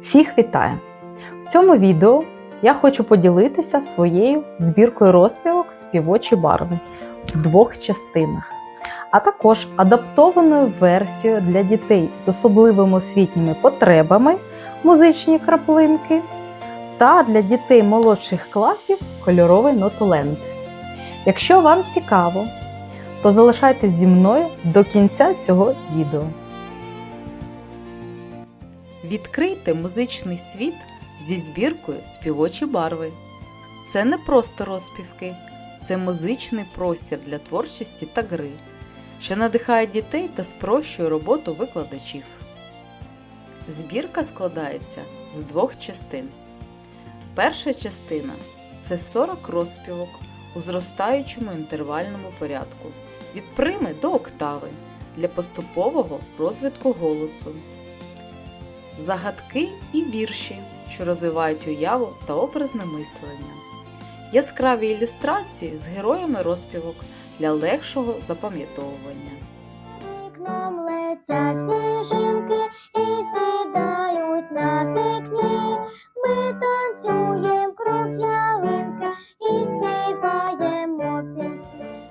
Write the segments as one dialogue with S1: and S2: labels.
S1: Всіх вітаю! В цьому відео я хочу поділитися своєю збіркою розпівок співочі барви в двох частинах, а також адаптованою версією для дітей з особливими освітніми потребами музичні краплинки та для дітей молодших класів кольоровий нотоленд. Якщо вам цікаво, то залишайтесь зі мною до кінця цього відео. Відкрийте музичний світ зі збіркою співочі барви. Це не просто розпівки, це музичний простір для творчості та гри, що надихає дітей та спрощує роботу викладачів. Збірка складається з двох частин. Перша частина це 40 розпівок у зростаючому інтервальному порядку від прими до октави для поступового розвитку голосу загадки і вірші, що розвивають уяву та образне мислення, яскраві ілюстрації з героями розпівок для легшого запам'ятовування.
S2: Вікном летять сніжинки і сідають на вікні. Ми танцюємо круг ялинки і співаємо пісні.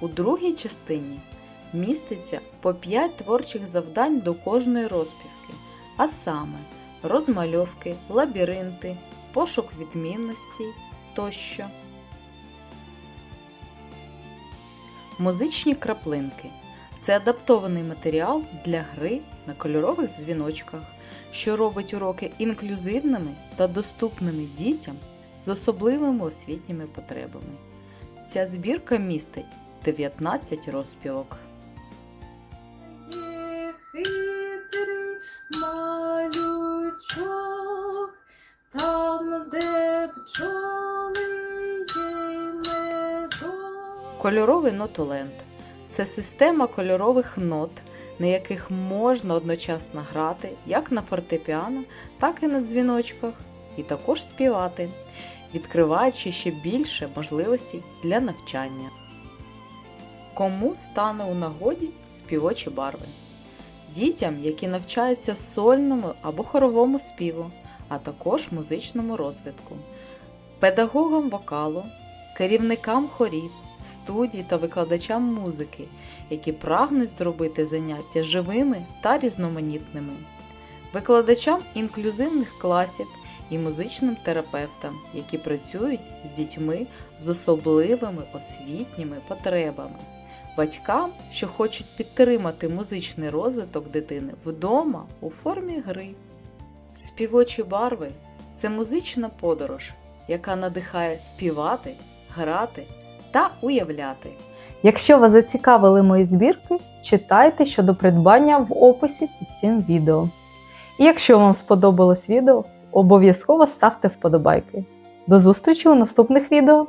S1: У другій частині міститься по 5 творчих завдань до кожної розпівки, а саме розмальовки, лабіринти, пошук відмінностей тощо. Музичні краплинки це адаптований матеріал для гри на кольорових дзвіночках, що робить уроки інклюзивними та доступними дітям з особливими освітніми потребами. Ця збірка містить 19 розпівок. Кольоровий нотоленд це система кольорових нот, на яких можна одночасно грати як на фортепіано, так і на дзвіночках, і також співати, відкриваючи ще більше можливостей для навчання. Кому стане у нагоді співочі барви? Дітям, які навчаються сольному або хоровому співу, а також музичному розвитку, педагогам вокалу, керівникам хорів, студій та викладачам музики, які прагнуть зробити заняття живими та різноманітними, викладачам інклюзивних класів і музичним терапевтам, які працюють з дітьми з особливими освітніми потребами, батькам, що хочуть підтримати музичний розвиток дитини вдома у формі гри. Співочі барви це музична подорож, яка надихає співати, грати та уявляти. Якщо вас зацікавили мої збірки, читайте щодо придбання в описі під цим відео. І якщо вам сподобалось відео, обов'язково ставте вподобайки. До зустрічі у наступних відео!